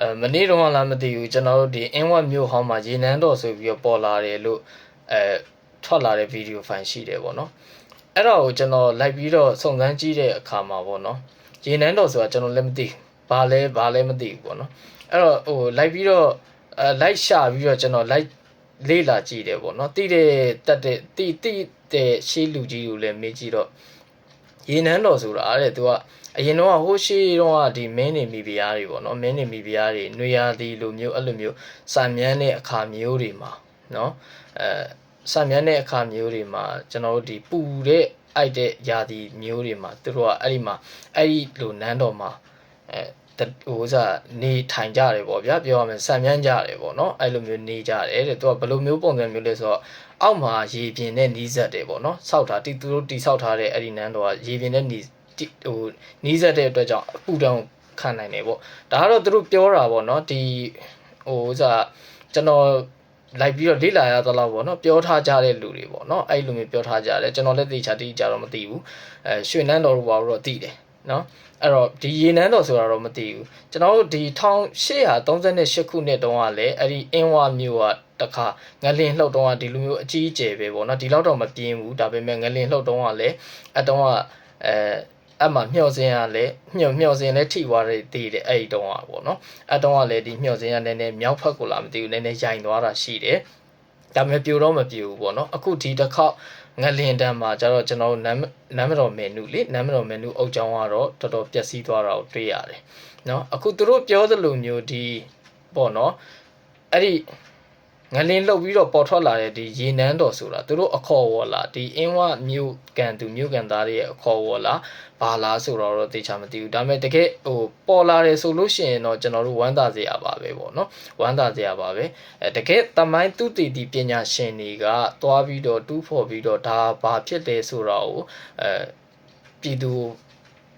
အဲမနေ့တော့လားမသိဘူးကျွန်တော်တို့ဒီအင်းဝတ်မြို့ဟောင်းမှာရေနန်းတော်ဆိုပြီးတော့ပေါ်လာတယ်လို့အဲထွက်လာတဲ့ဗီဒီယိုဖိုင်ရှိတယ်ပေါ့နော်အဲ့တော့ကိုကျွန်တော်လိုက်ပြီးတော့စုံစမ်းကြည့်တဲ့အခါမှာပေါ့နော်ရေနန်းတော်ဆိုတာကျွန်တော်လည်းမသိဘူးဘာလဲဘာလဲမသိဘူးပေါ့နော်အဲ့တော့ဟိုလိုက်ပြီးတော့အဲလိုက်ရှာပြီးတော့ကျွန်တော်လိုက်လေ့လာကြည့်တယ်ပေါ့နော်တိတဲ့တက်တဲ့တိတိတဲ့ရှေးလူကြီးကိုလည်းမေးကြည့်တော့ ရေနန်းတော်ဆိုတာတဲ့သူကအရင်တော့ဟိုးရှိတော့ကဒီမင်းနေမိဖုရားတွေပေါ့နော်မင်းနေမိဖုရားတွေຫນွေရာသီလိုမျိုးအဲ့လိုမျိုးစံမြန်းတဲ့အခါမျိုးတွေမှာနော်အဲစံမြန်းတဲ့အခါမျိုးတွေမှာကျွန်တော်တို့ဒီပူတဲ့အိုက်တဲ့ယာသီမျိုးတွေမှာသူတို့ကအဲ့ဒီမှာအဲ့ဒီလိုနန်းတော်မှာအဲတ ဟိုစားနေထိုင်ကြတယ်ပေါ့ဗျာပြောရမယ်စံမြန်းကြတယ်ပေါ့နော်အဲ့လိုမျိုးနေကြတယ်တဲ့သူကဘယ်လိုမျိုးပုံစံမျိုးလဲဆိုတော့အောက်မှာရေပြင်နဲ့နီးစပ်တယ်ပေါ့နော်စောက်ထားတီသူတို့တီဆောက်ထားတဲ့အဲ့ဒီနန်းတော်ကရေပြင်နဲ့နီးတိဟိုနီးစပ်တဲ့အတွက်ကြောင့်အပူတောင်ခံနိုင်တယ်ပေါ့ဒါကတော့သူတို့ပြောတာပေါ့နော်ဒီဟိုစားကျွန်တော်လိုက်ပြီးတော့လေ့လာရသလောက်ပေါ့နော်ပြောထားကြတဲ့လူတွေပေါ့နော်အဲ့လိုမျိုးပြောထားကြတယ်ကျွန်တော်လည်းသိချာတိကျတော့မသိဘူးအဲရွှေနန်းတော်တို့ဘာလို့တော့သိတယ် နော်အဲ့တော့ဒီရေနန်းတော်ဆိုတာတော့မသိဘူးကျွန်တော်တို့ဒီ1838ခုနှစ်တုန်းကလည်းအဲ့ဒီအင်းဝမြို့ကတခါငလင်လှုပ်တုန်းကဒီလိုမျိုးအကြီးအကျယ်ပဲပေါ့နော်ဒီလောက်တော့မပြင်းဘူးဒါပေမဲ့ငလင်လှုပ်တုန်းကလည်းအတုံးကအဲအဲ့မှာမျှော်စင်ရလဲမျှော်မျှော်စင်လဲထိသွားတဲ့တည်တယ်အဲ့ဒီတုန်းကပေါ့နော်အဲ့တုန်းကလည်းဒီမျှော်စင်ရနည်းနည်းမြောက်ဖက်ကိုလာမသိဘူးနည်းနည်းရိုင်သွားတာရှိတယ် ဒါပေမဲ့ပြိုတော့မပြိုဘူးပေါ့နော်အခုဒီတစ်ခေါက်ငလင်တန်းမှာကျတော့ကျွန်တော်တို့နမ်းနမ်းမတော်မင်းနုလေနမ်းမတော်မင်းနုအုပ်ချောင်းကတော့တော်တော်ပျက်စီးသွားတာကိုတွေ့ရတယ်နော်အခုသူတို့ပြောသလိုမျိုးဒီပေါ့နော်အဲ့ဒီ ငလင်းလှုပ်ပြီးတော့ပေါ်ထွက်လာတဲ့ဒီရေနန်းတော်ဆိုတာသူတို့အခေါ်ဝေါ်လာဒီအင်းဝမြို့ကန်သူမြို့ကန်သားတွေရဲ့အခေါ်ဝေါ်လာဘာလားဆိုတော့တော့သိချာမသိဘူးဒါပေမဲ့တကယ်ဟိုပေါ်လာတယ်ဆိုလို့ရှိရင်တော့ကျွန်တော်တို့ဝမ်းသာစရာပါပဲပေါ့နော်ဝမ်းသာစရာပါပဲအဲတကယ်တမိုင်းသူတည်တည်ပညာရှင်တွေကသွားပြီးတော့တူးဖော်ပြီးတော့ဒါဘာဖြစ်တယ်ဆိုတော့အဲပြည်သူ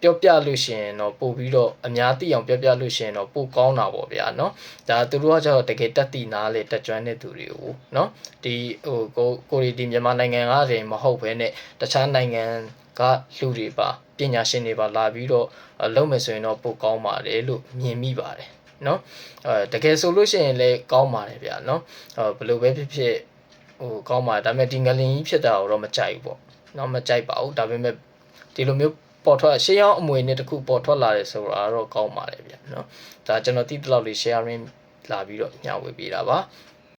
ပြောပြလို့ရှိရင်တော့ပို့ပြီးတော့အများသိအောင်ပြောပြလို့ရှိရင်တော့ပို့ကောင်းတာပေါ့ဗျာเนาะဒါသူတို့ကကျတော့တကယ်တက်တည်နာလေတက်ကြွတဲ့သူတွေကိုเนาะဒီဟိုကိုကိုရီဒီမြန်မာနိုင်ငံကတည်းမဟုတ်ဘဲနဲ့တခြားနိုင်ငံကလူတွေပါပညာရှင်တွေပါလာပြီးတော့လုံးမယ်ဆိုရင်တော့ပို့ကောင်းပါတယ်လို့မြင်မိပါတယ်เนาะအဲတကယ်ဆိုလို့ရှိရင်လည်းကောင်းပါတယ်ဗျာเนาะဘယ်လိုပဲဖြစ်ဖြစ်ဟိုကောင်းပါတယ်ဒါပေမဲ့ဒီငလင်ကြီးဖြစ်တာတော့မကြိုက်ဘူးပေါ့เนาะမကြိုက်ပါဘူးဒါပေမဲ့ဒီလိုမျိုး ပေါ်ထွက်ရှေးရောင်းအမွေနဲ့တခုပေါ်ထွက်လာတယ်ဆိုတာတော့ကောင်းပါတယ်ဗျာနော်ဒါကျွန်တော်တိတိလောက်လေး sharing လာပြီးတော့ညှဝေပေးတာပါ